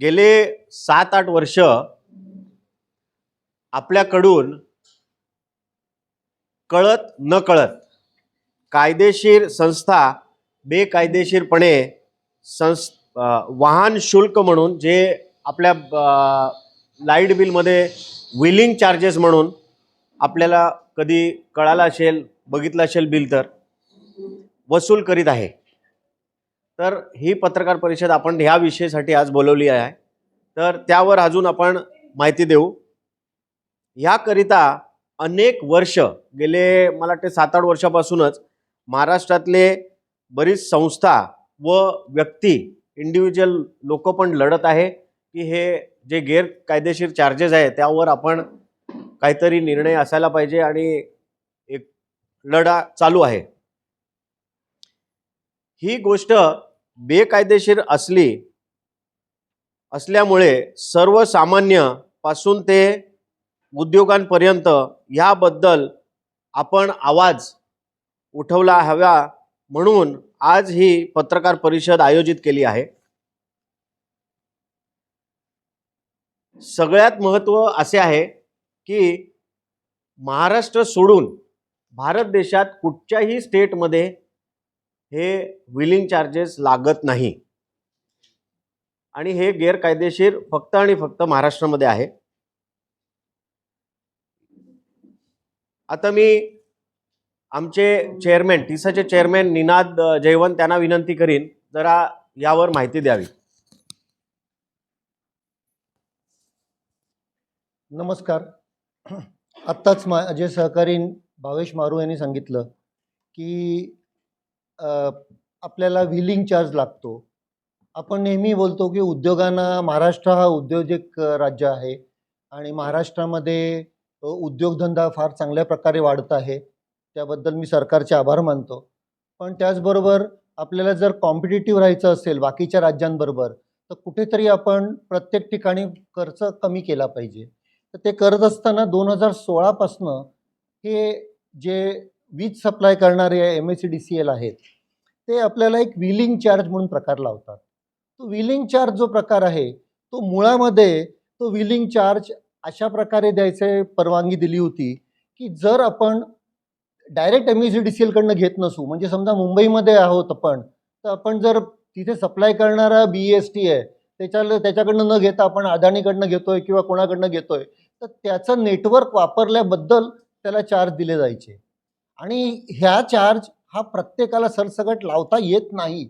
गेले सात आठ वर्ष आपल्याकडून कळत न कळत कायदेशीर संस्था बेकायदेशीरपणे संस वाहन शुल्क म्हणून जे आपल्या लाइट बिलमध्ये विलिंग चार्जेस म्हणून आपल्याला कधी कळालं असेल बघितलं असेल बिल तर वसूल करीत आहे. तर ही पत्रकार परिषद आपण ह्या विषयासाठी आज बोलवली आहे. तर त्यावर अजून आपण माहिती देऊ. ह्याकरिता अनेक वर्ष गेले मला वाटते सात आठ वर्षापासूनच महाराष्ट्रातले बरीच संस्था व व्यक्ती इंडिव्हिज्युअल लोक पण लढत आहे की हे जे गैरकायदेशीर चार्जेस आहे त्यावर आपण काहीतरी निर्णय असायला पाहिजे आणि एक लढा चालू आहे. ही गोष्ट बेकायदेशीर असली असल्यामुळे सर्वसामान्यपासून ते उद्योगांपर्यंत ह्याबद्दल आपण आवाज उठवला हवा म्हणून आज ही पत्रकार परिषद आयोजित केली आहे. सगळ्यात महत्त्व असे आहे की महाराष्ट्र सोडून भारत देशात कुठच्याही स्टेटमध्ये हे विलिंग चार्जेस लागत नाही. आणि हे गैरकायदेशीर फक्त आणि फक्त महाराष्ट्रामध्ये आहे. आता मी आमचे चेअरमॅन टिसाचे चेअरमॅन निनाद जयवंत त्यांना विनंती करीन जरा यावर माहिती द्यावी. नमस्कार. आत्ताच माझे सहकारी भावेश मारू यांनी सांगितलं की आपल्याला व्हिलिंग चार्ज लागतो. आपण नेहमी बोलतो की उद्योगांना महाराष्ट्र हा उद्योजक राज्य आहे. आणि महाराष्ट्रामध्ये उद्योगधंदा फार चांगल्या प्रकारे वाढत आहे. त्याबद्दल मी सरकारचे आभार मानतो. पण त्याचबरोबर आपल्याला जर कॉम्पिटेटिव्ह राहायचं असेल बाकीच्या राज्यांबरोबर तर कुठेतरी आपण प्रत्येक ठिकाणी खर्च कमी केला पाहिजे. तर ते करत असताना दोन हजार सोळापासनं हे जे वीज सप्लाय करणारे M S C D C L आहेत ते आपल्याला एक विलिंग चार्ज म्हणून प्रकार लावतात. तो विलिंग चार्ज जो प्रकार आहे तो मुळामध्ये तो विलिंग चार्ज अशा प्रकारे द्यायचे परवानगी दिली होती की जर आपण direct M S C D C एलकडनं घेत नसू म्हणजे समजा मुंबईमध्ये आहोत आपण तर आपण जर तिथे सप्लाय करणारा बी एस टी आहे त्याच्या त्याच्याकडनं न घेता आपण अदानीकडनं घेतोय किंवा कोणाकडनं घेतोय तर त्याचं नेटवर्क वापरल्याबद्दल त्याला चार्ज दिले जायचे. आणि ह्या चार्ज हा प्रत्येकाला सरसगट लावता येत नाही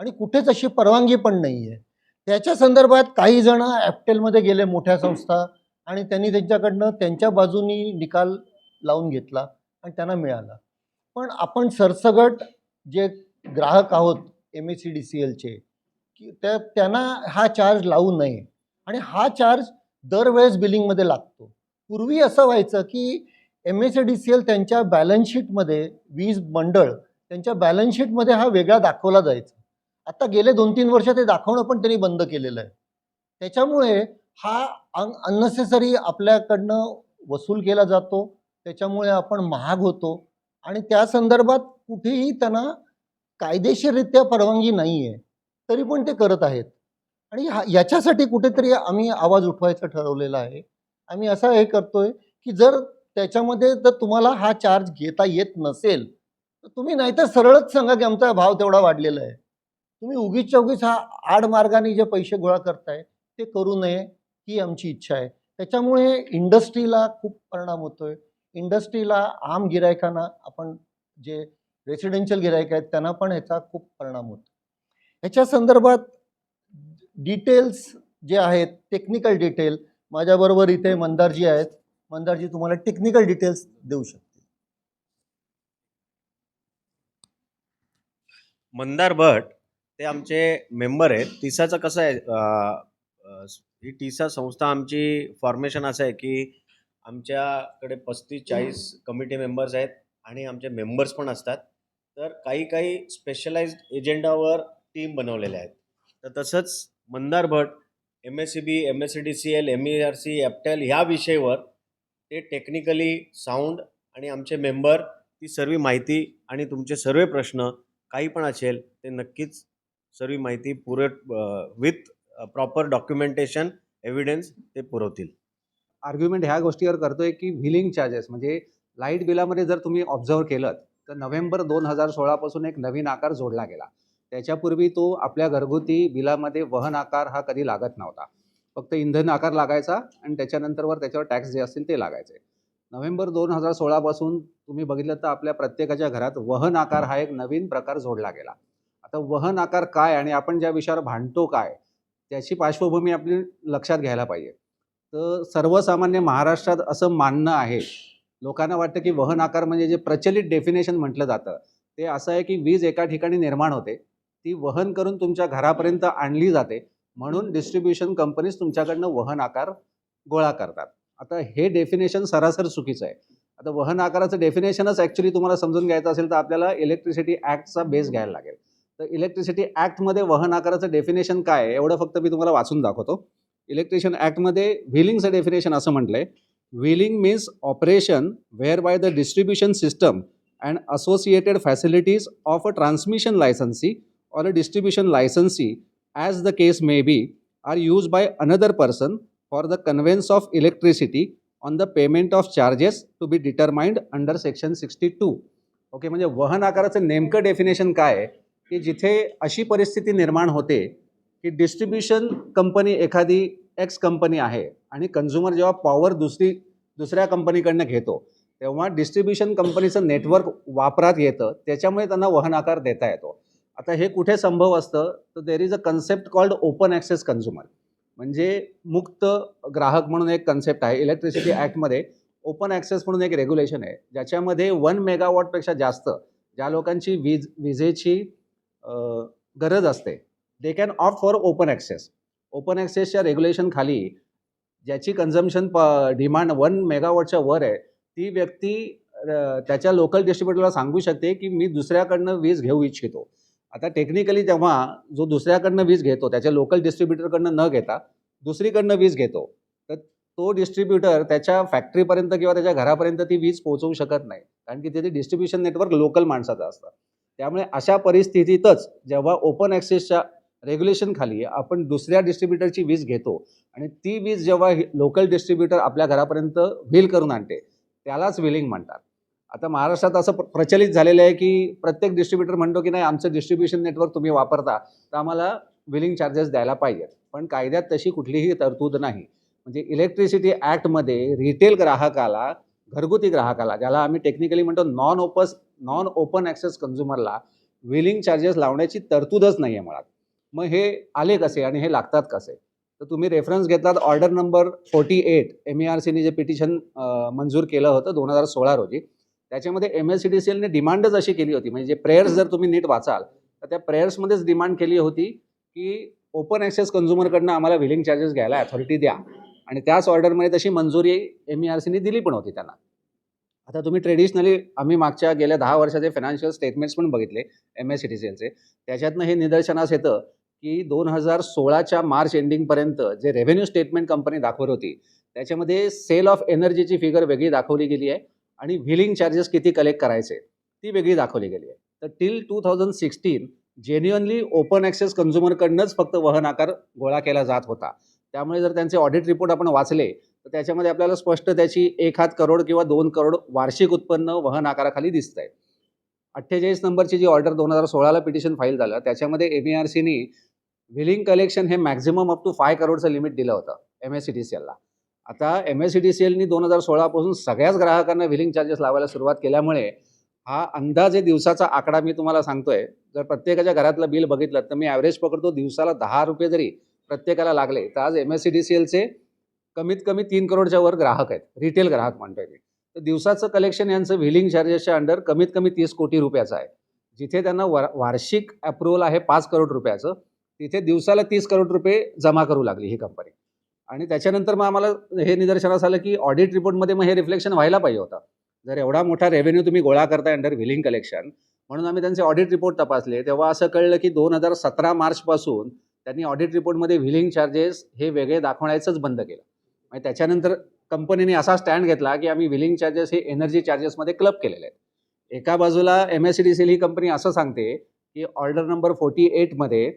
आणि कुठेच अशी परवानगी पण नाही आहे त्याच्या संदर्भात काही जण ॲप्टेलमध्ये गेले मोठ्या संस्था आणि त्यांनी त्यांच्याकडनं त्यांच्या बाजूनी निकाल लावून घेतला आणि त्यांना मिळाला. पण आपण सरसगट जे ग्राहक आहोत M S C D C एलचे की त्या त्यांना हा चार्ज लावू नये. आणि हा चार्ज दरवेळेस बिलिंगमध्ये लागतो. पूर्वी असं व्हायचं की M S D C L त्यांच्या बॅलन्सशीटमध्ये वीज मंडळ त्यांच्या बॅलन्सशीटमध्ये हा वेगळा दाखवला जायचा. आता गेले दोन तीन वर्ष ते दाखवणं पण त्यांनी बंद केलेलं आहे. त्याच्यामुळे हा अन अननेसेसरी आपल्याकडनं वसूल केला जातो त्याच्यामुळे आपण महाग होतो आणि त्या संदर्भात कुठेही त्यांना कायदेशीररित्या परवानगी नाही आहे तरी पण ते करत आहेत. आणि हा याच्यासाठी कुठेतरी आम्ही आवाज उठवायचं ठरवलेलं आहे. आम्ही असं हे करतोय की जर त्याच्यामध्ये जर तुम्हाला हा चार्ज घेता येत नसेल तर तुम्ही नाहीतर सरळच सांगा की आमचा भाव तेवढा वाढलेला आहे. तुम्ही उगीच उगीच हा आड मार्गाने जे पैसे गोळा करताय ते करू नये ही आमची इच्छा आहे. त्याच्यामुळे इंडस्ट्रीला खूप परिणाम होतोय. इंडस्ट्रीला आम गिरायकांना आपण जे रेसिडेन्शियल गिरायक आहेत त्यांना पण ह्याचा खूप परिणाम होतो. ह्याच्या संदर्भात डिटेल्स जे आहेत टेक्निकल डिटेल माझ्याबरोबर इथे मंदारजी आहेत. मंदारजी तुम्हाला टेक्निकल डिटेल्स देऊ शकतील. मंदार भट ते आमचे मेंबर आहेत. टिसाचं कसं आहे ही टिसा संस्था आमची फॉर्मेशन असं आहे की आमच्याकडे पस्तीस चाळीस कमिटी मेंबर्स आहेत आणि आमचे मेंबर्स पण असतात. तर काही काही स्पेशलाइज्ड एजेंडावर टीम बनवलेल्या आहेत. तर तसंच Mandar Bhat M S C B M S C D C L M E R C APTEL ह्या विषयावर ते टेक्निकली साऊंड आणि आमचे मेंबर ती सर्व माहिती आणि तुमचे सर्व प्रश्न काही पण असेल ते नक्कीच सर्व माहिती पुरे विथ प्रॉपर डॉक्युमेंटेशन एव्हिडन्स ते पुरवतील. आर्ग्युमेंट ह्या गोष्टीवर करतोय की व्हिलिंग चार्जेस म्हणजे लाइट बिलामध्ये जर तुम्ही ऑब्झर्व केलं तर नोव्हेंबर दोन हजार सोळापासून एक नवीन आकार जोडला गेला. त्याच्यापूर्वी तो आपल्या घरगुती बिलामध्ये वहन आकार हा कधी लागत नव्हता. फक्त इंधन आकार लागायचा आणि त्याच्यानंतरवर त्याच्यावर टॅक्स जे असतील ते लागायचे. नोव्हेंबर दोन हजार सोळापासून तुम्ही बघितलं तर आपल्या प्रत्येकाच्या घरात वहन आकार हा एक नवीन प्रकार जोडला गेला. आता वहन आकार काय आणि आपण ज्या विषयावर भांडतो काय त्याची पार्श्वभूमी आपली लक्षात घ्यायला पाहिजे. तर सर्वसामान्य महाराष्ट्रात असं मानणं आहे. लोकांना वाटतं की वहन आकार म्हणजे जे प्रचलित डेफिनेशन म्हटलं जातं ते असं आहे की वीज एका ठिकाणी निर्माण होते. ती वहन करून तुमच्या घरापर्यंत आणली जाते. म्हणून डिस्ट्रीब्युशन कंपनीज तुमच्याकडनं वहन आकार गोळा करतात. आता हे डेफिनेशन सरासर चुकीचं आहे. आता वहन आकाराचं डेफिनेशनच ॲक्च्युली तुम्हाला समजून घ्यायचं असेल तर आपल्याला इलेक्ट्रिसिटी ॲक्टचा बेस घ्यायला लागेल. तर इलेक्ट्रिसिटी ॲक्टमध्ये वहन आकाराचं डेफिनेशन काय आहे एवढं फक्त मी तुम्हाला वाचून दाखवतो. इलेक्ट्रिशियन ॲक्टमध्ये व्हिलिंगचं डेफिनेशन असं म्हटलं आहे wheeling means operation where by the distribution system and associated facilities of a transmission licensee or a distribution licensee as the case may be, are used by another person for the conveyance of electricity on the payment of charges to be determined under section 62. Okay म्हणजे वहन आकाराचं नेमकं definition काय आहे की जिथे अशी परिस्थिती निर्माण होते की डिस्ट्रीब्युशन कंपनी एखादी एक्स कंपनी आहे आणि कन्झ्युमर जेव्हा पॉवर दुसरी दुसऱ्या कंपनीकडनं घेतो तेव्हा डिस्ट्रीब्युशन कंपनीचं नेटवर्क वापरात येतं त्याच्यामुळे त्यांना वहन आकार देता येतो आता हे कुठे संभव असतं? तर there is a concept called open access consumer म्हणजे मुक्त ग्राहक म्हणून एक कन्सेप्ट आहे. इलेक्ट्रिसिटी ॲक्टमध्ये ओपन ॲक्सेस म्हणून एक रेग्युलेशन आहे. ज्याच्यामध्ये वन मेगावॉटपेक्षा जास्त ज्या लोकांची वीज विजेची गरज असते they can opt for open access open ॲक्सेसच्या regulation खाली ज्याची कन्झम्शन प डिमांड वन मेगावॉटच्या वर आहे ती व्यक्ती त्याच्या लोकल डिस्ट्रीब्युटरला सांगू शकते की मी दुसऱ्याकडनं वीज घेऊ इच्छितो. आता टेक्निकली जेव्हा जो दुसऱ्याकडनं वीज घेतो त्याच्या लोकल डिस्ट्रीब्युटरकडनं न घेता दुसरीकडनं वीज घेतो तर तो डिस्ट्रीब्युटर त्याच्या फॅक्टरीपर्यंत किंवा त्याच्या घरापर्यंत ती वीज पोहोचवू शकत नाही. कारण की त्याचे डिस्ट्रीब्युशन नेटवर्क लोकल माणसाचं असतं. त्यामुळे अशा परिस्थितीतच जेव्हा ओपन ॲक्सेसच्या रेग्युलेशन खाली आपण दुसऱ्या डिस्ट्रीब्युटरची वीज घेतो आणि ती वीज जेव्हा लोकल डिस्ट्रीब्युटर आपल्या घरापर्यंत व्हील करून आणते त्यालाच व्हिलिंग म्हणतात. आता महाराष्ट्रात असं प्रचलित झालेलं आहे की प्रत्येक डिस्ट्रीब्युटर म्हणतो की नाही आमचं डिस्ट्रीब्युशन नेटवर्क तुम्ही वापरता तर आम्हाला बिलिंग चार्जेस द्यायला पाहिजेत पण कायद्यात तशी कुठलीही तरतूद नाही. म्हणजे इलेक्ट्रिसिटी ॲक्टमध्ये रिटेल ग्राहकाला घरगुती ग्राहकाला ज्याला आम्ही टेक्निकली म्हणतो non opus non open access कन्झ्युमरला wheeling charges लावण्याची तरतूदच नाही आहे मुळात. मग हे आले कसे आणि हे लागतात कसे? तर तुम्ही रेफरन्स घेतलात order number forty eight M R सीने जे पिटिशन मंजूर केलं होतं दोन हजार सोळा रोजी. त्याच्यामध्ये M S C D C एलने डिमांडच अशी केली होती. म्हणजे प्रेयर्स जर तुम्ही नीट वाचाल तर त्या प्रेयर्समध्येच डिमांड केली होती की ओपन ॲक्सेस कन्झ्युमरकडनं आम्हाला व्हिलिंग चार्जेस घ्यायला अथॉरिटी द्या. आणि त्याच ऑर्डरमध्ये तशी मंजुरी एम ई आर सीने दिली पण होती त्यांना. आता तुम्ही ट्रेडिशनली आम्ही मागच्या गेल्या दहा वर्षाचे फायनान्शियल स्टेटमेंट्स पण बघितले M S C T C एलचे त्याच्यातनं हे निदर्शनास येतं की दोन हजार सोळाच्या मार्च एंडिंगपर्यंत जे रेव्हेन्यू स्टेटमेंट कंपनी दाखवत होती त्याच्यामध्ये सेल ऑफ एनर्जीची फिगर वेगळी दाखवली गेली आहे. आणि व्हिलिंग चार्जेस किती कलेक्ट करायचे ती वेगळी दाखवली गेली आहे. तर till two thousand sixteen genuinely open access कन्झ्युमरकडनंच फक्त वहन आकार गोळा केला जात होता. त्यामुळे जर त्यांचे ऑडिट रिपोर्ट आपण वाचले तर त्याच्यामध्ये आपल्याला स्पष्ट त्याची एक हात करोड किंवा दोन करोड वार्षिक उत्पन्न वहन आकाराखाली दिसत आहे अठ्ठेचाळीस नंबरची जी ऑर्डर दोन हजार सोळाला पिटिशन फाईल झालं त्याच्यामध्ये एम आर सीनी व्हिलिंग कलेक्शन हे मॅक्झिमम अप टू फाय करोडचं लिमिट दिलं होतं M S C T C एलला आता M S C D C एलनी दोन हजार सोळापासून सगळ्याच ग्राहकांना विलिंग चार्जेस लावायला सुरुवात केल्यामुळे हा अंदाजे दिवसाचा आकडा मी तुम्हाला सांगतोय. जर प्रत्येकाच्या घरातलं बिल बघितलं तर मी ॲव्हरेज पकडतो दिवसाला दहा रुपये जरी प्रत्येकाला लागले तर आज M S C D C एलचे कमीत कमी तीन करोडच्या वर ग्राहक आहेत. रिटेल ग्राहक म्हणतोय मी. तर दिवसाचं कलेक्शन यांचं व्हिलिंग चार्जेसच्या अंडर कमीत कमी तीस कोटी रुपयाचं आहे. जिथे त्यांना वर वार्षिक अप्रुव्हल आहे पाच करोड रुपयाचं तिथे दिवसाला तीस करोड रुपये जमा करू लागली ही कंपनी आणि त्याच्यानंतर मग आम्हाला हे निदर्शनास आलं की ऑडिट रिपोर्टमध्ये मग हे रिफ्लेक्शन व्हायला पाहिजे होता. जर एवढा मोठा रेव्हेन्यू तुम्ही गोळा करताय अंडर व्हिलिंग कलेक्शन म्हणून आम्ही त्यांचे ऑडिट रिपोर्ट तपासले. तेव्हा असं कळलं की दोन हजार सतरा मार्चपासून त्यांनी ऑडिट रिपोर्टमध्ये व्हिलिंग चार्जेस हे वेगळे दाखवण्याचंच बंद केलं. म्हणजे त्याच्यानंतर कंपनीने असा स्टँड घेतला की आम्ही व्हिलिंग चार्जेस हे एनर्जी चार्जेसमध्ये क्लब केलेले आहेत. एका बाजूला M S C D C ही कंपनी असं सांगते की ऑर्डर नंबर फोर्टी एटमध्ये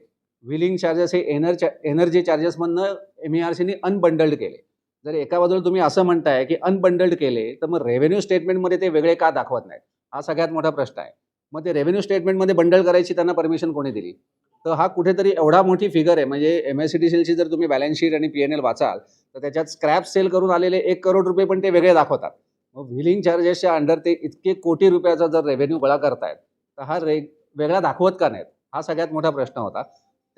व्हिलिंग चार्जेस हे एनर एनर्जी चार्जेसमधनं एम ई आर सीने अनबंडल्ड केले. जर एका बाजूला तुम्ही असं म्हणताय की अनबंडल्ड केले तर मग रेव्हेन्यू स्टेटमेंटमध्ये ते वेगळे का दाखवत नाहीत? हा सगळ्यात मोठा प्रश्न आहे. मग ते रेव्हेन्यू स्टेटमेंटमध्ये बंडल करायची त्यांना परमिशन कोणी दिली? तर हा कुठेतरी एवढा मोठी फिगर आहे म्हणजे एम एस सी डी सीलची जर तुम्ही बॅलन्स शीट आणि पी एन एल वाचाल तर त्याच्यात स्क्रॅप सेल करून आलेले एक करोड रुपये पण ते वेगळे दाखवतात. मग व्हिलिंग चार्जेसच्या अंडर ते इतके कोटी रुपयाचा जर रेव्हेन्यू गोळा करतायत तर हा रे वेगळा दाखवत का नाहीत? हा सगळ्यात मोठा प्रश्न होता.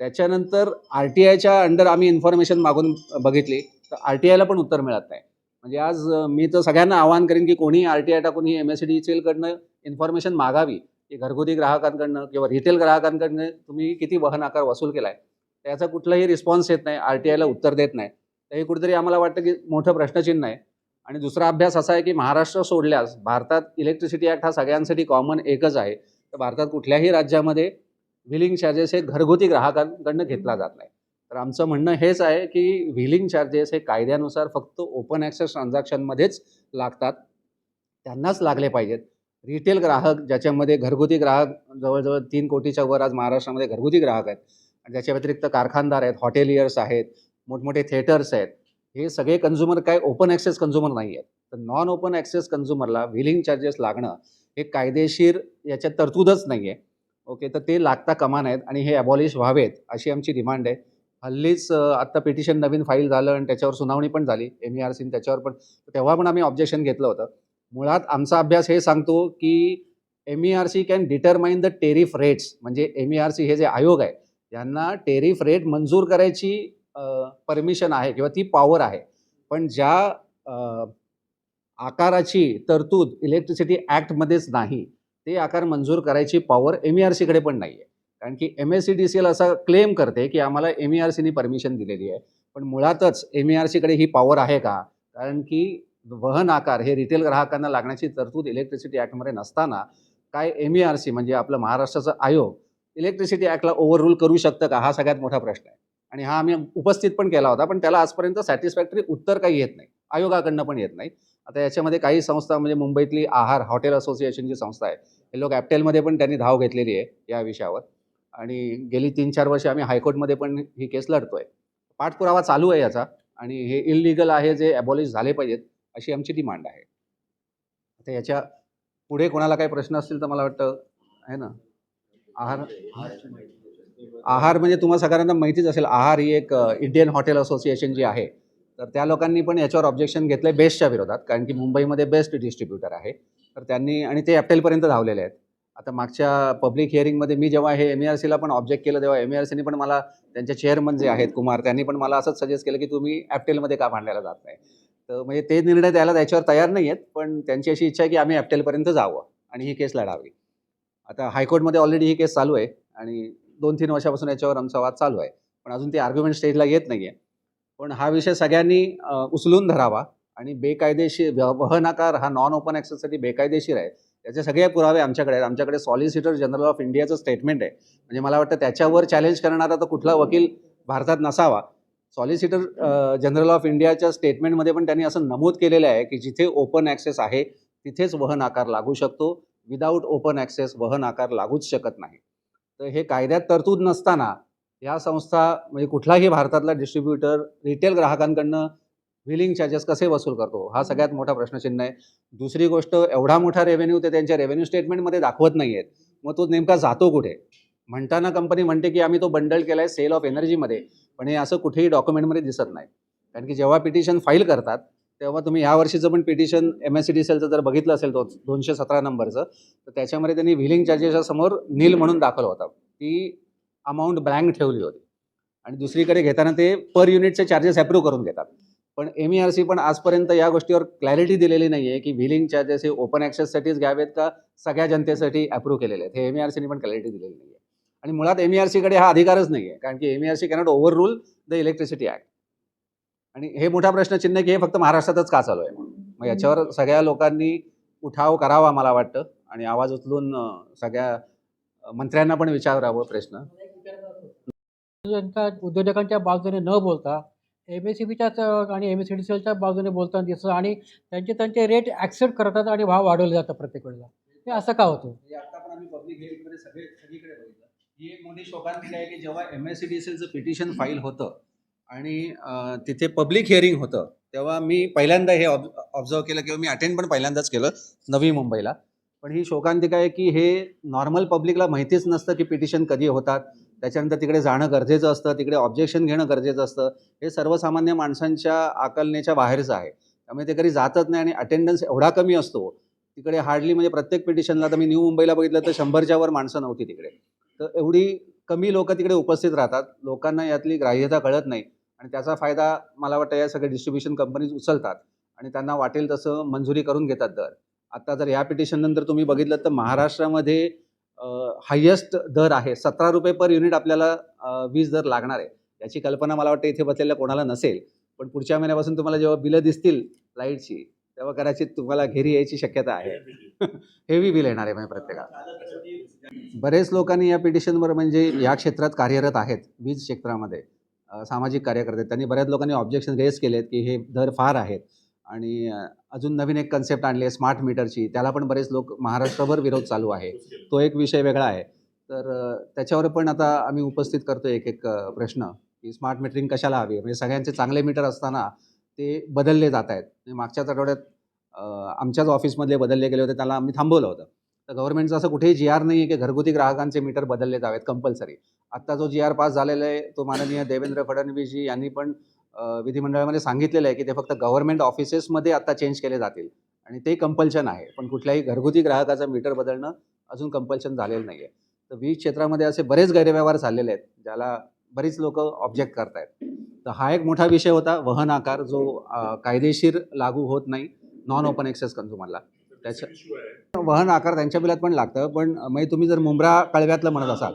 त्याच्यानंतर आर टी आयच्या अंडर आम्ही इन्फॉर्मेशन मागून बघितली. तर आर टी आयला पण उत्तर मिळत नाही. म्हणजे आज मी तर सगळ्यांना आवाहन करेन की कोणी आर टी आय टाकून ही एम एस सी डी सीलकडनं इन्फॉर्मेशन मागावी. की घरगुती ग्राहकांकडनं किंवा रिटेल ग्राहकांकडनं तुम्ही किती वहन आकार वसूल केलाय. त्याचा कुठलाही रिस्पॉन्स येत नाही. आर टी आयला उत्तर देत नाही. तर हे कुठेतरी आम्हाला वाटतं की मोठं प्रश्नचिन्ह आहे आणि दुसरा अभ्यास असा आहे की महाराष्ट्र सोडल्यास भारतात इलेक्ट्रिसिटी ॲक्ट हा सगळ्यांसाठी कॉमन एकच आहे. तर भारतात कुठल्याही राज्यामध्ये व्हिलिंग चार्जेस हे घरगुती ग्राहकांकडनं घेतला जात नाही. तर आमचं म्हणणं हेच आहे की व्हिलिंग चार्जेस हे कायद्यानुसार फक्त ओपन ॲक्सेस ट्रान्झॅक्शनमध्येच लागतात. त्यांनाच लागले पाहिजेत. रिटेल ग्राहक ज्याच्यामध्ये घरगुती ग्राहक जवळजवळ तीन कोटीच्या वर आज महाराष्ट्रामध्ये घरगुती ग्राहक आहेत आणि त्याच्या व्यतिरिक्त कारखानदार आहेत हॉटेलियर्स आहेत मोठमोठे थिएटर्स आहेत. हे सगळे कन्झ्युमर काय ओपन ॲक्सेस कन्झ्युमर नाही आहेत. तर नॉन ओपन ॲक्सेस कन्झ्युमरला व्हिलिंग चार्जेस लागणं हे कायदेशीर याच्यात तरतूदच नाही आहे ओके तर ते लागता कमा नाहीत आणि हे अबॉलिश व्हावेत अशी आमची डिमांड आहे. हल्लीच आत्ता पिटिशन नवीन फाईल झालं आणि त्याच्यावर सुनावणी पण झाली एम ई आर सीन त्याच्यावर पण. तेव्हा पण आम्ही ऑब्जेक्शन घेतलं होतं. मुळात आमचा अभ्यास हे सांगतो की M E R C can determine the tariff rates म्हणजे एम ई आर सी हे जे आयोग आहे यांना टेरिफ रेट मंजूर करायची परमिशन आहे किंवा ती पॉवर आहे. पण ज्या आकाराची तरतूद इलेक्ट्रिसिटी ॲक्टमध्येच नाही ते आकार मंजूर करायची पॉवर एम ई आर सीकडे पण नाही आहे कारण की M S C D C L असा क्लेम करते की आम्हाला एम ई आर सीनी परमिशन दिलेली आहे. पण मुळातच एम ई आर सीकडे ही पॉवर आहे का? कारण की वहन आकार हे रिटेल ग्राहकांना लागण्याची तरतूद इलेक्ट्रिसिटी ॲक्टमध्ये नसताना काय एम ई आर सी म्हणजे आपलं महाराष्ट्राचा आयोग इलेक्ट्रिसिटी ॲक्टला ओव्हररूल करू शकतं का? हा सगळ्यात मोठा प्रश्न आहे. आणि हा आम्ही उपस्थित पण केला होता पण त्याला आजपर्यंत सॅटिस्फॅक्टरी उत्तर काही येत नाही. आयोगाकडनं पण येत नाही. आता याच्यामध्ये काही संस्था म्हणजे मुंबईतली आहार हॉटेल असोसिएशनची संस्था आहे. हे लोक ॲप्टेलमध्ये पण त्यांनी धाव घेतलेली आहे या विषयावर. आणि गेली तीन चार वर्षे आम्ही हायकोर्टमध्ये पण ही केस लढतो आहे पाठपुरावा चालू आहे याचा आणि हे इलिगल आहे जे ॲबॉलिश झाले पाहिजेत अशी आमची डिमांड आहे. आता याच्यापुढे कोणाला काही प्रश्न असतील तर मला वाटतं आहे ना? आहार आहार म्हणजे तुम्हाला सगळ्यांना माहितीच असेल आहार ही एक इंडियन हॉटेल असोसिएशन जी आहे तर त्या लोकांनी पण याच्यावर ऑब्जेक्शन घेतलं आहे बेस्टच्या विरोधात कारण की मुंबईमध्ये बेस्ट डिस्ट्रीब्युटर आहे. तर त्यांनी आणि ते ॲप्टेलपर्यंत धावलेले आहेत. आता मागच्या पब्लिक हिअरिंगमध्ये मी जेव्हा हे एम आर सीला पण ऑब्जेक्ट केलं तेव्हा एम आर सीने पण मला त्यांचे चेअरमन जे आहेत कुमार त्यांनी पण मला असंच सजेस्ट केलं की तुम्ही ॲप्टेलमध्ये का भांडायला जात नाही? तर म्हणजे ते निर्णय द्यायला त्याच्यावर तयार नाही आहेत पण त्यांची अशी इच्छा आहे की आम्ही ॲप्टेलपर्यंत जावं आणि ही केस लढावी. आता हायकोर्टमध्ये ऑलरेडी ही केस चालू आहे आणि दोन तीन वर्षापासून याच्यावर आमचा वाद चालू आहे. पण अजून ती आर्ग्युमेंट स्टेजला येत नाही आहे पण हा विषय सगळ्यांनी उचलून धरावा आणि बेकायदेशीर वहनाकार हा नॉन ओपन ॲक्सेससाठी बेकायदेशीर आहे त्याचे सगळे पुरावे आमच्याकडे आहेत. आमच्याकडे सॉलिसिटर जनरल ऑफ इंडियाचं स्टेटमेंट आहे. म्हणजे मला वाटतं त्याच्यावर चॅलेंज करणारा तर कुठला वकील भारतात नसावा. सॉलिसिटर जनरल ऑफ इंडियाच्या स्टेटमेंटमध्ये पण त्यांनी असं नमूद केलेलं आहे की जिथे ओपन ॲक्सेस आहे तिथेच वहन आकार लागू शकतो. विदाऊट ओपन ॲक्सेस वहन आकार लागूच शकत नाही. तर हे कायद्यात तरतूद नसताना या संस्था म्हणजे कुठलाही भारतातला डिस्ट्रीब्युटर रिटेल ग्राहकांकडनं व्हिलिंग चार्जेस कसे वसूल करतो? हा सगळ्यात मोठा प्रश्नचिन्ह आहे. दुसरी गोष्ट एवढा मोठा रेव्हेन्यू ते त्यांच्या रेव्हेन्यू स्टेटमेंटमध्ये दाखवत नाही आहेत मग तो नेमका जातो कुठे? म्हणताना कंपनी म्हणते की आम्ही तो बंडल केला आहे सेल ऑफ एनर्जीमध्ये पण हे असं कुठेही डॉक्युमेंटमध्ये दिसत नाही. कारण की जेव्हा पिटिशन फाईल करतात तेव्हा तुम्ही ह्या वर्षीचं पण petition M S C D सेलचं जर बघितलं असेल तो दोनशे सतरा नंबरचं तर त्याच्यामध्ये त्यांनी व्हिलिंग चार्जेसच्या समोर नील म्हणून दाखवलं होतं. ती अमाऊंट ब्लँक ठेवली होती. आणि दुसरीकडे घेताना ते पर युनिटचे चार्जेस अप्रूव्ह करून घेतात. पण एम ई आर सी पण आजपर्यंत या गोष्टीवर क्लॅरिटी दिलेली नाही आहे की व्हिलिंग चार्जेस हे ओपन ॲक्सेससाठीच घ्यावेत का सगळ्या जनतेसाठी अप्रूव्ह केलेले आहेत. हे एम ई आर सीने पण क्लॅरिटी दिलेली नाही आहे आणि मुळात एम ई आर सीकडे हा अधिकारच नाही आहे कारण की M E R C cannot overrule the electricity act आणि हे मोठा प्रश्नचिन्ह की हे फक्त महाराष्ट्रातच का चालू आहे? म्हणून मग याच्यावर सगळ्या लोकांनी उठाव करावा मला वाटतं. आणि आवाज उचलून सगळ्या मंत्र्यांना पण विचारावं प्रश्न. त्यांच्या उद्योजकांच्या बाजूने न बोलता एम एस सी बीच्याच आणि एम एस सी डी सीच्या बाजूने बोलताना दिसतं आणि त्यांचे त्यांचे रेट ॲक्सेप्ट करतात आणि भाव वाढवले जातात प्रत्येक वेळेला. हे असं का होतं? आता पण आम्ही पब्लिक सगळे सगळीकडे बघितलं. ही एक मोठी शोकांतिका आहे की जेव्हा एम एस सी डी सीचं पिटिशन फाईल होतं आणि तिथे पब्लिक हिअरिंग होतं तेव्हा मी पहिल्यांदा हे ऑब्झर्व केलं किंवा मी अटेंड पण पहिल्यांदाच केलं नवी मुंबईला. पण ही शोकांतिका आहे की हे नॉर्मल पब्लिकला माहितीच नसतं की पिटिशन कधी होतात. त्याच्यानंतर तिकडे जाणं गरजेचं असतं तिकडे ऑब्जेक्शन घेणं गरजेचं असतं. हे सर्वसामान्य माणसांच्या आकलनेच्या बाहेरचं आहे. त्यामुळे ते कधी जातच नाही आणि अटेंडन्स एवढा कमी असतो. तिकडे हार्डली म्हणजे प्रत्येक पिटिशनला तर मी न्यू मुंबईला बघितलं तर शंभरच्या वर माणसं नव्हती तिकडे. तर एवढी कमी लोक तिकडे उपस्थित राहतात. लोकांना यातली ग्राह्यता कळत नाही. आणि त्याचा फायदा मला वाटतं या सगळ्या डिस्ट्रीब्युशन कंपनीज उचलतात. आणि त्यांना वाटेल तसं मंजुरी करून घेतात दर. आता जर या पिटिशननंतर तुम्ही बघितलं तर महाराष्ट्रामध्ये हायेस्ट दर आहे. सतरा रुपये पर युनिट आपल्याला वीज दर लागणार आहे. याची कल्पना मला वाटतं इथे बसलेल्या कोणाला नसेल. पण पुढच्या महिन्यापासून तुम्हाला जेव्हा बिलं दिसतील लाईटची तेव्हा कदाचित तुम्हाला घेरी यायची शक्यता आहे. हेवी बिल येणार आहे म्हणजे प्रत्येकाला. बरेच लोकांनी या पिटिशनवर म्हणजे या क्षेत्रात कार्यरत आहेत वीज क्षेत्रामध्ये. सामाजिक कार्यकर्ते त्यांनी बऱ्याच लोकांनी ऑब्जेक्शन रेज केलेत की हे दर फार आहेत. आणि अजून नवीन एक कन्सेप्ट आणली आहे स्मार्ट मीटरची त्याला पण बरेच लोक महाराष्ट्रभर विरोध चालू आहे. तो एक विषय वेगळा आहे. तर त्याच्यावर पण आता आम्ही उपस्थित करतो एक एक प्रश्न की स्मार्ट मीटरिंग कशाला हवी म्हणजे सगळ्यांचे चांगले मीटर असताना ते बदलले जात आहेत. म्हणजे मागच्याच आठवड्यात आमच्याच ऑफिसमधले बदलले गेले होते त्याला आम्ही थांबवलं होतं. तर गव्हर्नमेंटचं असं कुठेही जी आर नाही आहे की घरगुती ग्राहकांचे मीटर बदलले जावेत कंपल्सरी आत्ता जो जी आर पास झालेला आहे तो माननीय देवेंद्र फडणवीसजी यांनी पण विधिमंडळामध्ये सांगितलेलं आहे की ते फक्त गव्हर्नमेंट ऑफिसेसमध्ये आता चेंज केले जातील. आणि ते कंपल्शन आहे. पण कुठल्याही घरगुती ग्राहकाचं मीटर बदलणं अजून कंपल्शन झालेलं नाही आहे तर वीज क्षेत्रामध्ये असे बरेच गैरव्यवहार झालेले आहेत ज्याला बरीच लोक ऑब्जेक्ट करतायत. तर हा एक मोठा विषय होता वहन आकार जो कायदेशीर लागू होत नाही नॉन ओपन एक्सेस कन्झ्युमरला त्याच्या वहन आकार त्यांच्या बिलात पण लागतं पण म्हणजे तुम्ही जर मुंब्रा कळव्यातलं म्हणत असाल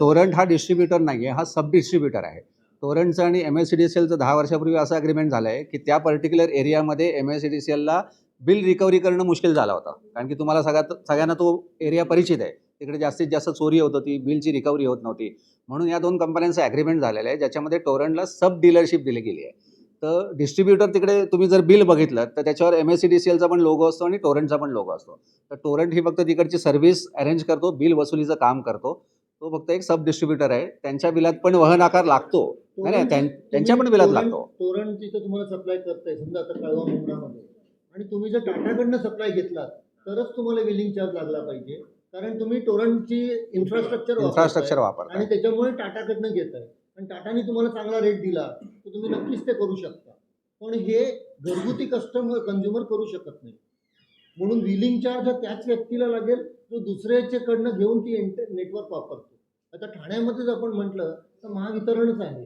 तोरंट हा डिस्ट्रीब्युटर नाही आहे हा सब डिस्ट्रीब्युटर आहे. टोरंटचं आणि M S C D C एलचं दहा वर्षापूर्वी असं अग्रीमेंट झालं आहे की त्या पर्टिक्युलर एरियामध्ये M S C D C एलला bill recovery करणं मुश्किल झाला होता. कारण की तुम्हाला सगळ्यात सगळ्यांना तो एरिया परिचित आहे. तिकडे जास्तीत जास्त चोरी होत होती बिलची रिकव्हरी होत नव्हती. म्हणून या दोन कंपन्यांचं ॲग्रीमेंट झालेलं आहे ज्याच्यामध्ये टोरंटला सब डीलरशिप दिली गेली आहे. तर डिस्ट्रीब्युटर तिकडे तुम्ही जर बिल बघितलं तर त्याच्यावर M S C D C एलचा पण लोगो असतो आणि टोरंटचा पण लोगो असतो. तर टोरंट ही फक्त तिकडची सर्व्हिस अरेंज करतो बिल वसुलीचं काम करतो. तो फक्त एक सब डिस्ट्रीब्युटर आहे. त्यांच्या बिलात पण वहन आकार लागतो. नाही त्यांच्या पण बिलात लागतो. तोरण तिथं तुम्हाला सप्लाय करताय समजा आता कळवा आणि तुम्ही जर टाटाकडनं सप्लाय घेतलात तरच तुम्हाला विलिंग चार्ज लागला पाहिजे. कारण तुम्ही टोरंटची इन्फ्रास्ट्रक्चर इन्फ्रास्ट्रक्चर आणि वापरतात त्याच्यामुळे टाटाकडनं घेत आहे आणि टाटाने तुम्हाला चांगला रेट दिला तर तुम्ही नक्कीच ते करू शकता. पण हे घरगुती कस्टमर कन्झ्युमर करू शकत नाही. म्हणून विलिंग चार्ज हा त्याच व्यक्तीला लागेल जो दुसऱ्याच्याकडनं घेऊन ती नेटवर्क वापरतो. आता ठाण्यामध्येच आपण म्हटलं तर महावितरणच आहे.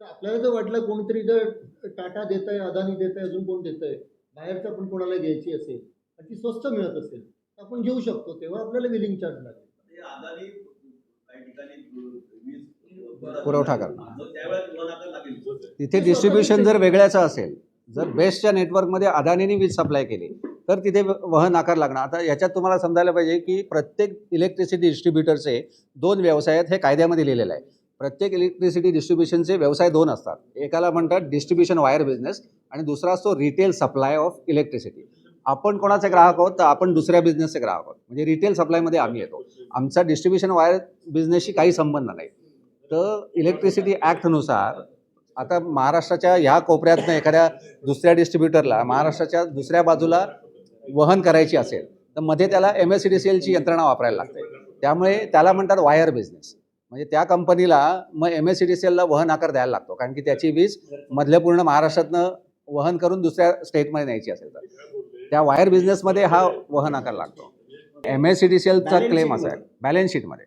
आपल्याला जर वाटलं कोणीतरी जर टाटा देत आहे अदानी देत आहे अजून कोण देत आहे बाहेरचं पण कोणाला घ्यायची असेल आणि ती स्वस्त मिळत असेल तर आपण घेऊ शकतो तेव्हा आपल्याला विलिंग चार्ज लागेल. पुरवठा करणं तिथे डिस्ट्रीब्युशन जर वेगळ्याचं असेल जर बेस्टच्या नेटवर्कमध्ये अदानीने वीज सप्लाय केली तर तिथे वहन आकार लागणार. आता याच्यात तुम्हाला समजायला पाहिजे की प्रत्येक इलेक्ट्रिसिटी डिस्ट्रीब्युटरचे दोन व्यवसाय आहेत हे कायद्यामध्ये लिहिलेलं आहे. प्रत्येक इलेक्ट्रिसिटी डिस्ट्रीब्युशनचे व्यवसाय दोन असतात. एकाला म्हणतात डिस्ट्रीब्युशन वायर बिझनेस आणि दुसरा असतो रिटेल सप्लाय ऑफ इलेक्ट्रिसिटी आपण कोणाचे ग्राहक आहोत? तर आपण दुसऱ्या बिझनेसचे ग्राहक आहोत. म्हणजे रिटेल सप्लायमध्ये आम्ही येतो. आमचा डिस्ट्रीब्युशन वायर बिझनेसशी काही संबंध नाही. तर इलेक्ट्रिसिटी ॲक्टनुसार आता महाराष्ट्राच्या ह्या कोपऱ्यातनं एखाद्या दुसऱ्या डिस्ट्रीब्युटरला महाराष्ट्राच्या दुसऱ्या बाजूला वहन करायची असेल तर मध्ये त्याला M S C D C एलची यंत्रणा वापरायला लागते. त्यामुळे त्याला म्हणतात वायर बिझनेस म्हणजे त्या कंपनीला मग M S C D C एलला वहन आकार द्यायला लागतो. कारण की त्याची वीज मधल्या पूर्ण महाराष्ट्रातनं वहन करून दुसऱ्या स्टेटमध्ये न्यायची असेल तर. त्या वायर बिझनेसमध्ये हा वहन आकार लागतो. M S C D C एलचा claim असा आहे. बॅलन्स शीटमध्ये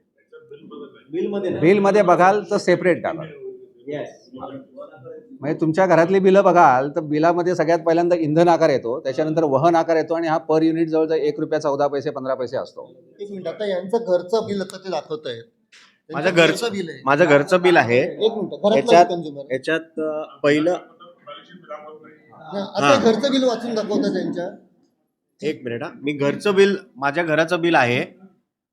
बिलमध्ये बघाल तर सेपरेट टाका. म्हणजे तुमच्या घरातली बिलं बघाल तर बिलामध्ये सगळ्यात पहिल्यांदा इंधन आकार येतो. त्याच्यानंतर वहन आकार येतो आणि हा पर युनिट जवळजवळ एक रुपया चौदा पैसे पंधरा पैसे असतो. एक मिनिट. आता यांचं घरचं बिल आता ते दाखवत आहेत माझं घरचं- बिल आहे माझं घरचं बिल आहे. एक मिनिट घरातलं याच्यात- कंझ्युमर याच्यात अं, पहिलं आता हा. घरचं बिल वाचून दाखवतात त्यांच्या. एक मिनिट हा. मी घरचं बिल माझ्या घराचं बिल आहे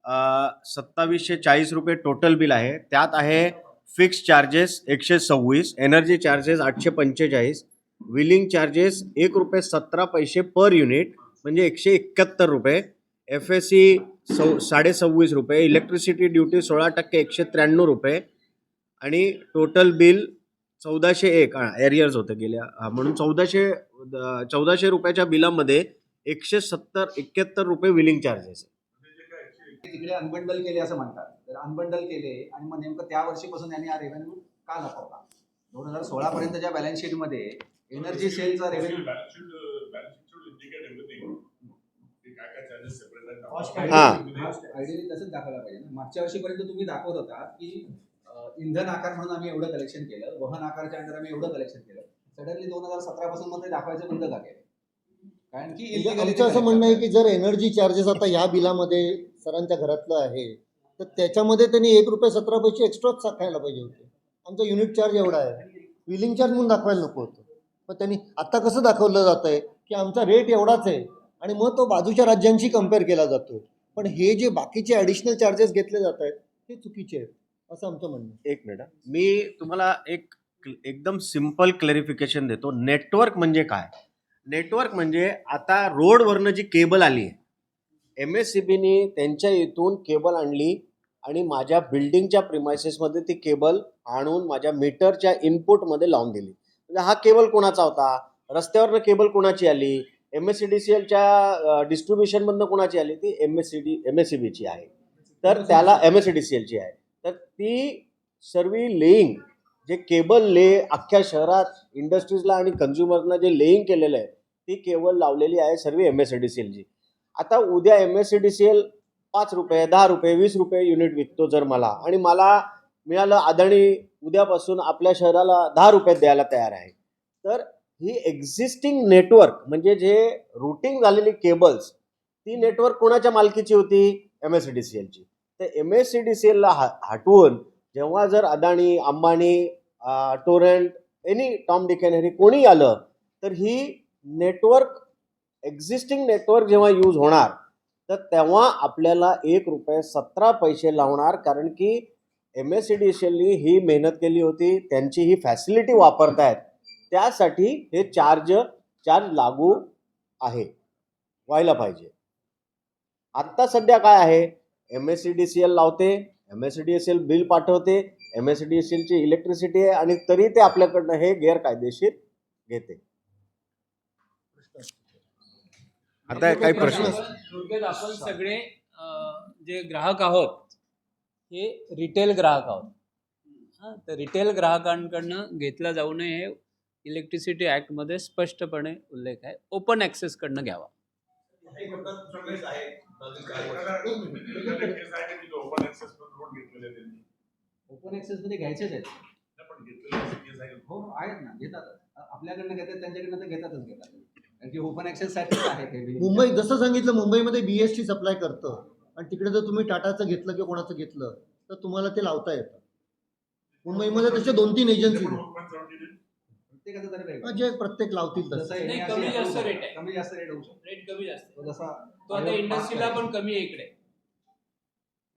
अं, सत्तावीसशे चाळीस रुपये टोटल बिल आहे. त्यात आहे फिक्स चार्जेस एकशे सव्वीस एनर्जी चार्जेस आठशे पंचेचाळीस विलिंग चार्जेस एक रुपये सतरा पैसे पर युनिट म्हणजे एकशे एकाहत्तर रुपये. एफ एस सी सौ साडे सव्वीस रुपये इलेक्ट्रिसिटी ड्युटी सोळा टक्के एकशे त्र्याण्णव रुपये. आणि टोटल बिल चौदाशे एक एरियर्स होतं गेल्या हा, म्हणून चौदाशे द- चौदाशे रुपयाच्या बिलामध्ये एकशे सत्तर एक्क्याहत्तर रुपये विलिंग चार्जेस तिकडे अनबंडल केले असं म्हणतात. तर अनबंडल केले आणि मग नेमकं त्या वर्षीपासून यांनी हा रेव्हेन्यू का लपवला? दोन हजार सोळा पर्यंतच्या बॅलन्स शीटमध्ये एनर्जी सेलचा रेव्हेन्यू हा. आयडियली तसंच पाहिजे. ना मागच्या वर्षीपर्यंत तुम्ही दाखवत होता की इंधन आकार म्हणून आम्ही एवढं कलेक्शन केलं वहन आकारच्या अंडर आम्ही एवढं कलेक्शन केलं. सडनली दोन हजार सतरा पासून मग ते दाखवायचं बंद का केलं कारण की म्हणजे आमचं असं म्हणणं आहे. की जर एनर्जी चार्जेस आता या बिलामध्ये सरांच्या घरातलं आहे तर त्याच्यामध्ये त्यांनी एक रुपये सतरा पैसे एक्स्ट्राच टाकायला पाहिजे होते. आमचा युनिट चार्ज एवढा आहे. विलिंग चार्ज म्हणून दाखवायला नको होतं. पण त्यांनी आता कसं दाखवलं जात आहे की आमचा रेट एवढाच आहे. आणि मग तो बाजूच्या राज्यांशी कंपेअर केला जातो. पण हे जे बाकीचे ॲडिशनल चार्जेस घेतले जात आहेत ते चुकीचे आहेत असं आमचं म्हणणं एक मिनिट मी तुम्हाला एक एकदम सिंपल क्लॅरिफिकेशन देतो. नेटवर्क म्हणजे काय? नेटवर्क म्हणजे आता रोडवरनं जी केबल आली आहे एम एस सी बीने त्यांच्या इथून केबल आणली आणि माझ्या बिल्डिंगच्या प्रिमायसेसमध्ये ती केबल आणून माझ्या मीटरच्या इनपुटमध्ये लावून दिली. म्हणजे हा केबल कोणाचा होता? रस्त्यावरनं केबल कोणाची आली? M S C D C एलच्या डिस्ट्रीब्युशनमधनं कोणाची आली? ती M S C D M S C बीची आहे. तर त्याला M S C D C एलची आहे. तर ती सर्व लेईंग जे केबल ले अख्ख्या शहरात इंडस्ट्रीजला आणि कन्झ्युमरना जे लेईंग केलेलं आहे ती केबल लावलेली आहे सर्व M S C D C एलची. आता उद्या M S C D C L पाच रुपये दहा रुपये वीस रुपये युनिट विकतो जर मला. आणि मला मिळालं अदाणी उद्यापासून आपल्या शहराला दहा रुपयात द्यायला तयार आहे. तर ही एक्झिस्टिंग नेटवर्क म्हणजे जे रुटिंग झालेली केबल्स ती नेटवर्क कोणाच्या मालकीची होती? M S C D C एलची तर M S C D C एलला हटवून जेव्हा जर Adani Ambani Torrent any Tom Dick and Harry कोणी आलं तर ही नेटवर्क एक्झिस्टिंग नेटवर्क जेव्हा यूज होणार तर तेव्हा आपल्याला एक रुपये सतरा पैसे लावणार कारण की M S C D C एलनी ही मेहनत केली होती त्यांची ही फॅसिलिटी वापरतायत. त्यासाठी हे चार्ज चार्ज लागू आहे. व्हायला पाहिजे. आत्ता सध्या काय आहे? M S C D C L लावते M S C D S L bill पाठवते M S C D S एलची electricity आहे आणि तरी ते आपल्याकडनं हे गैरकायदेशीर घेते. आता काही प्रश्न. थोडक्यात आपण सगळे जे ग्राहक आहोत हे रिटेल ग्राहक आहोत. हां तर रिटेल ग्राहकांकडनं घेतला जाऊ नये हे इलेक्ट्रिसिटी ॲक्टमध्ये स्पष्टपणे उल्लेख आहे. ओपन ॲक्सेसकडनं घ्यावा. ओपन ऍक्सेस मध्ये घ्यायचेच आहेत. हो आहेत ना घेतातच आ- आपल्याकडनं घेतात त्यांच्याकडनं तर घेतातच घेतात. कारण की ओपन ऍक्सेस साठीच आहे ते. मुंबई जसं सांगितलं मुंबईमध्ये बी एस टी सप्लाय करतं. आणि तिकडे जर तुम्ही टाटाचं घेतलं किंवा कोणाचं घेतलं तर तुम्हाला ते लावता येतं. मुंबईमध्ये तसे दोन तीन एजन्सी प्रत्येकाचं तरी. जे प्रत्येक लावतील तसं. नाही, कमी जास्त rate आहे. कमी जास्त रेट होऊ शकतो. रेट कमी जास्त तो जसा तो आता इंडस्ट्रीला पण कमी आहे इकडे.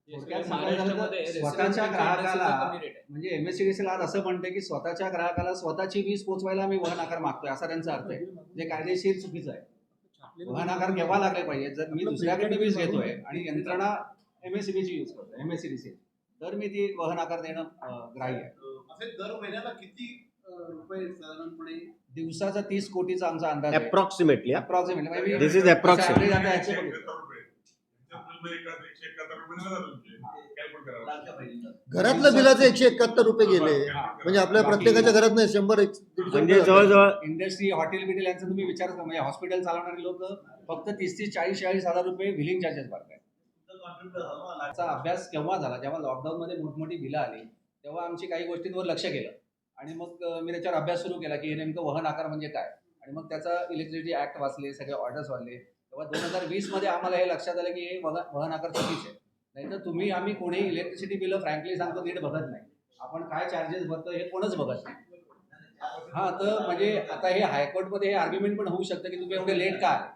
थोडक्यात सांगायचं झालं तर महाराष्ट्रामध्ये स्वतःच्या ग्राहकाला industry चा कमी rate आहे. म्हणजे एमएससीडीसीला आज असं म्हणते की स्वतःच्या ग्राहकाला स्वतःची वीज पोचवायला आम्ही वहन आकार मागतोय असा त्यांचा अर्थ आहे. जे कायदेशीर चुकीचं आहे. वहन आकार घ्यावा लागले पाहिजे. जर मी दुसऱ्याकडे वीज घेतोय आणि यंत्रणा एमएससीबीची यूज करतोय एमएससीडीसी तर मी ती वहन आकार देणं अं, ग्राह्य आहे. असे दर महिन्याला किती रुपये साधारणपणे दिवसाचा तीस कोटीचा आमचा अंदाज आहे. Approximately This is approximate. घरातलं बिलाचे एकशे एकाहत्तर रुपये गेले. म्हणजे आपल्या प्रत्येकाच्या घरात नाही शंभर एक दीडशे म्हणजे रुपये जातात. जवळजवळ इंडस्ट्री हॉटेल बिटेल यांचं तुम्ही विचार करा. म्हणजे हॉस्पिटल चालवणारे लोक फक्त तीस तीस चाळीस चाळीस हजार रुपये बिलिंग चार्जेस त्याचा अभ्यास केव्हा झाला? जेव्हा लॉकडाऊन मध्ये मोठमोठी बिलं आली तेव्हा आमची काही गोष्टींवर लक्ष गेलं. आणि मग मी त्याच्यावर अभ्यास सुरू केला की हे नेमकं वहन आकार म्हणजे काय? आणि मग त्याचा इलेक्ट्रिसिटी ऍक्ट वाचले सगळे ऑर्डर्स वाचले. तेव्हा दोन हजार वीसमध्ये आम्हाला हे लक्षात आलं की हे वहन वहन आकार चुकीच आहे. नाहीतर तुम्ही आम्ही कोणी इलेक्ट्रिसिटी बिलं फ्रँकली सांगतो नीट बघत नाही. आपण काय चार्जेस भरतो हे कोणच बघत नाही. हा तर म्हणजे आता हे हायकोर्टमध्ये हे आर्ग्युमेंट पण होऊ शकतं की तुम्ही एवढे लेट का आले?